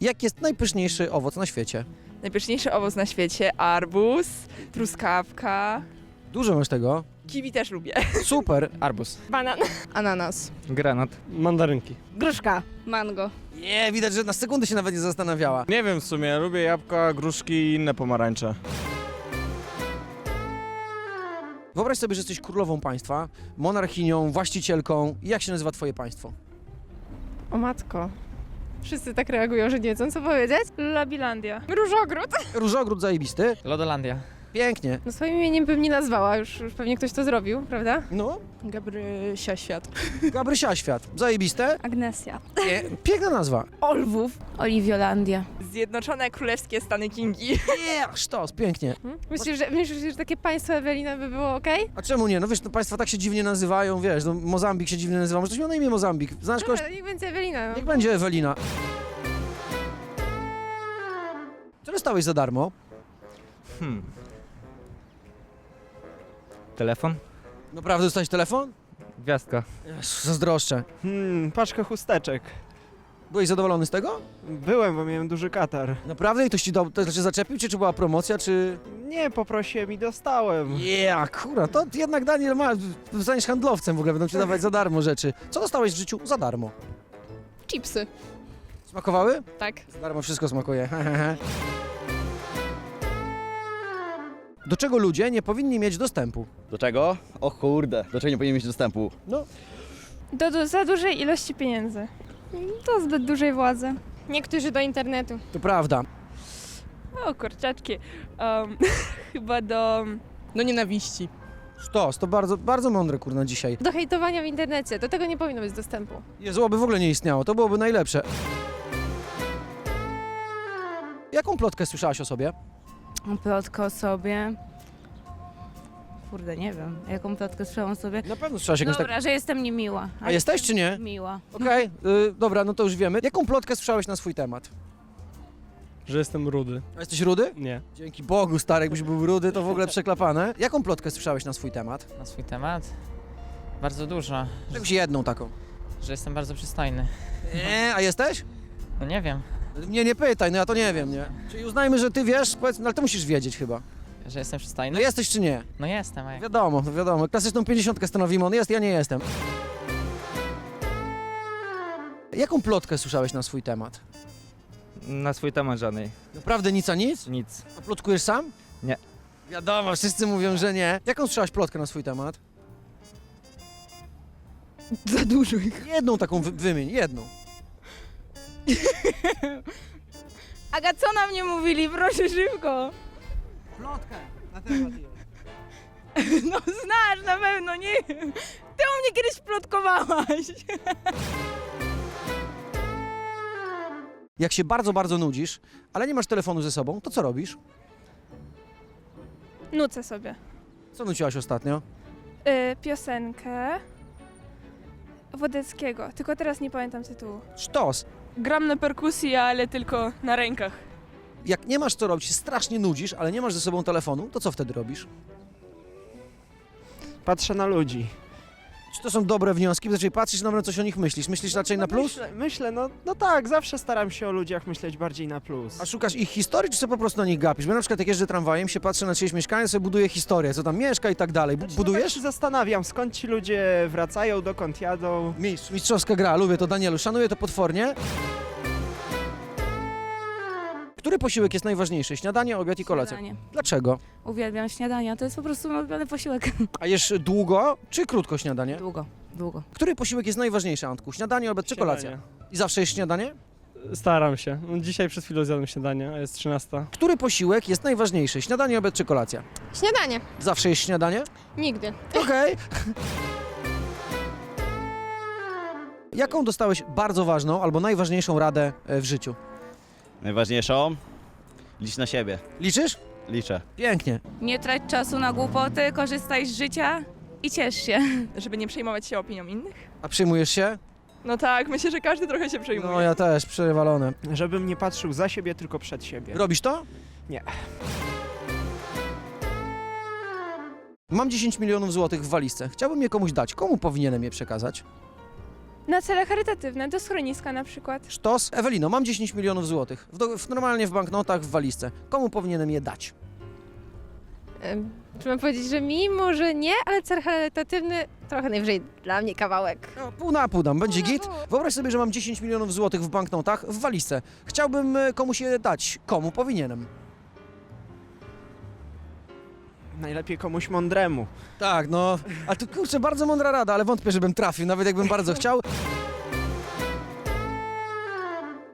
Jaki jest najpyszniejszy owoc na świecie? Najpyszniejszy owoc na świecie, arbuz, truskawka. Dużo masz tego. Kiwi też lubię. Super. Arbus. Banan. Ananas. Granat. Mandarynki. Gruszka. Mango. Nie, widać, że na sekundę się nawet nie zastanawiała. Nie wiem w sumie, lubię jabłka, gruszki i inne pomarańcze. Wyobraź sobie, że jesteś królową państwa, monarchinią, właścicielką. Jak się nazywa twoje państwo? O matko. Wszyscy tak reagują, że nie wiedzą co powiedzieć. Labilandia. Różogród. Różogród zajebisty. Lodolandia. Pięknie. No swoim imieniem bym nie nazwała, już, już pewnie ktoś to zrobił, prawda? No, Gabrysia Świat. Gabrysia Świat. Zajebiste. Agnesja. Nie, piękna nazwa. Olwów. Oliwiolandia. Zjednoczone Królewskie Stany Kingi. Nie, sztos, pięknie. Hmm? Myślisz, że, myślisz, że takie państwo Ewelina by było ok? A czemu nie? No wiesz, no państwa tak się dziwnie nazywają, wiesz, no Mozambik się dziwnie nazywa. Może ktoś miał na imię Mozambik. Znasz kogoś? Dobra, niech będzie Ewelina. Niech będzie Ewelina. Co dostałeś za darmo? Hmm. Telefon? Naprawdę dostałeś telefon? Gwiazdka. Jezu, zazdroszczę. Hmm, paczkę chusteczek. Byłeś zadowolony z tego? Byłem, bo miałem duży katar. Naprawdę? I ktoś ci dał, to znaczy zaczepił cię, czy była promocja, czy... Nie, poprosiłem i dostałem. Yeah, kurwa, to jednak Daniel ma, zostaniesz handlowcem w ogóle, będą ci dawać za darmo rzeczy. Co dostałeś w życiu za darmo? Chipsy. Smakowały? Tak. Za darmo wszystko smakuje. Do czego ludzie nie powinni mieć dostępu? Do czego? O kurde, do czego nie powinien mieć dostępu? No, Do, do za dużej ilości pieniędzy. Do zbyt dużej władzy. Niektórzy do internetu. to prawda. O, kurczaczki. Um, chyba do... Do nienawiści. Sztos, to bardzo, bardzo mądre, kurna, dzisiaj. Do hejtowania w internecie. Do tego nie powinno być dostępu. Jezu, oby w ogóle nie istniało, to byłoby najlepsze. Jaką plotkę słyszałaś o sobie? Plotkę o sobie. Kurde, nie wiem. Jaką plotkę słyszałam o sobie? Na pewno słyszałaś jakąś Dobra, tak... że jestem niemiła. A jesteś czy nie? Miła. Okej, y, dobra, no to już wiemy. Jaką plotkę słyszałeś na swój temat? Że jestem rudy. A jesteś rudy? Nie. Dzięki Bogu, stary, jakbyś był rudy, to w ogóle przeklapane. Jaką plotkę słyszałeś na swój temat? na swój temat? Bardzo dużo, Jakąś jedną taką. że jestem bardzo przystojny. Nie, a jesteś? No nie wiem, Mnie nie pytaj, no ja to nie wiem, nie? Czyli uznajmy, że ty wiesz, powiedz, no ale to musisz wiedzieć chyba. że jestem No przystojny? jesteś czy nie? No jestem, a jak? Wiadomo, no wiadomo. Klasyczną pięćdziesiątkę stanowimy, on jest, ja nie jestem. Jaką plotkę słyszałeś na swój temat? Na swój temat żadnej. Naprawdę nic a nic? Nic. A plotkujesz sam? Nie. Wiadomo, wszyscy mówią, że nie. Jaką słyszałeś plotkę na swój temat? Za dużo ich. Jedną taką wy wymień, jedną. Aga, co na mnie mówili? Proszę szybko. Plotkę na temat No znasz na pewno, nie wiem. Ty u mnie kiedyś plotkowałaś. Jak się bardzo, bardzo nudzisz, ale nie masz telefonu ze sobą, to co robisz? Nucę sobie. Co nuciłaś ostatnio? Y, piosenkę Wodeckiego, tylko teraz nie pamiętam tytułu. Sztos. Gram na perkusji, ale tylko na rękach. Jak nie masz co robić, się strasznie nudzisz, ale nie masz ze sobą telefonu, to co wtedy robisz? Patrzę na ludzi. Czy to są dobre wnioski? Znaczy patrzysz na mnie, coś o nich myślisz? Myślisz raczej na plus? Myślę, myślę no, no tak, zawsze staram się o ludziach myśleć bardziej na plus. A szukasz ich historii, czy sobie po prostu na nich gapisz? Bo ja na przykład jak jeżdżę tramwajem, się patrzę na czyjeś mieszkanie, sobie buduję historię, co tam mieszka i tak dalej. Bu- Znaczy, no tak Budujesz? się zastanawiam, skąd ci ludzie wracają, dokąd jadą. Mistrz, mistrzowska gra, lubię to Danielu, szanuję to potwornie. Który posiłek jest najważniejszy? Śniadanie, obiad i kolacja? Śniadanie. Dlaczego? Uwielbiam śniadania, to jest po prostu mój ulubiony posiłek. A jesz długo czy krótko śniadanie? Długo, długo. Który posiłek jest najważniejszy, Antku? Śniadanie, obiad czy kolacja? I zawsze jest śniadanie? Staram się. No, Dzisiaj przed chwilą zjadłem śniadanie, a jest 13. Który posiłek jest najważniejszy? Śniadanie, obiad czy kolacja? Śniadanie. Zawsze jest śniadanie? Nigdy. Okej. Jaką dostałeś bardzo ważną albo najważniejszą radę e, w życiu? Najważniejszą? Licz na siebie. Liczysz? Liczę. Pięknie. Nie trać czasu na głupoty, korzystaj z życia i ciesz się. Żeby nie przejmować się opinią innych. A przyjmujesz się? No tak, myślę, że każdy trochę się przejmuje. No ja też, przewalone. Żebym nie patrzył za siebie, tylko przed siebie. Robisz to? Nie. Mam 10 milionów złotych w walizce. Chciałbym je komuś dać. Komu powinienem je przekazać? Na cele charytatywne, do schroniska na przykład. Sztos. Ewelino, mam 10 milionów złotych. W, do, w, normalnie w banknotach, w walizce. Komu powinienem je dać? Em, Czy mam powiedzieć, że mi może nie, ale cel charytatywny trochę najwyżej dla mnie kawałek. No, pół na pół dam, będzie Pół na git. pół. Wyobraź sobie, że mam 10 milionów złotych w banknotach, w walizce. Chciałbym e, komuś je dać. Komu powinienem? Najlepiej komuś mądremu. Tak, no. Ale to kurczę, bardzo mądra rada, ale wątpię, żebym trafił, nawet jakbym bardzo chciał.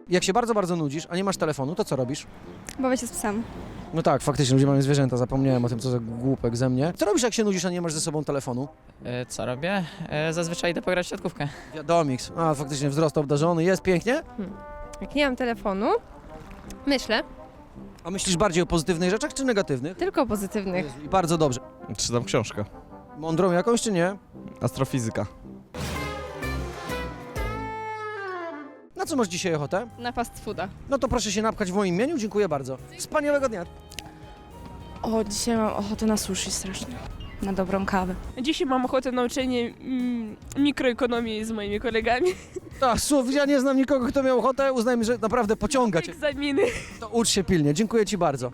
Jak się bardzo, bardzo nudzisz, a nie masz telefonu, to co robisz? Bawię się z psem. No tak, faktycznie, ludzie mają zwierzęta, zapomniałem o tym, co za głupek ze mnie. Co robisz, jak się nudzisz, a nie masz ze sobą telefonu? E, co robię? E, zazwyczaj idę pograć w siatkówkę. Wiadomiks. A, faktycznie wzrost obdarzony, jest pięknie. Jak nie mam telefonu, myślę A myślisz bardziej o pozytywnych rzeczach, czy negatywnych? tylko o pozytywnych. I bardzo dobrze. Czytam książkę. Mądrą jakąś, czy nie? Astrofizyka. Na co masz dzisiaj ochotę? Na fast fooda. No to proszę się napchać w moim imieniu, dziękuję bardzo. Wspaniałego dnia. O, dzisiaj mam ochotę na sushi strasznie. Na dobrą kawę. Dzisiaj mam ochotę na uczenie mm, mikroekonomii z moimi kolegami. Tak, słów, ja nie znam nikogo, kto miał ochotę, uznajmy, że naprawdę pociąga cię. Egzaminy. To ucz się pilnie, dziękuję ci bardzo.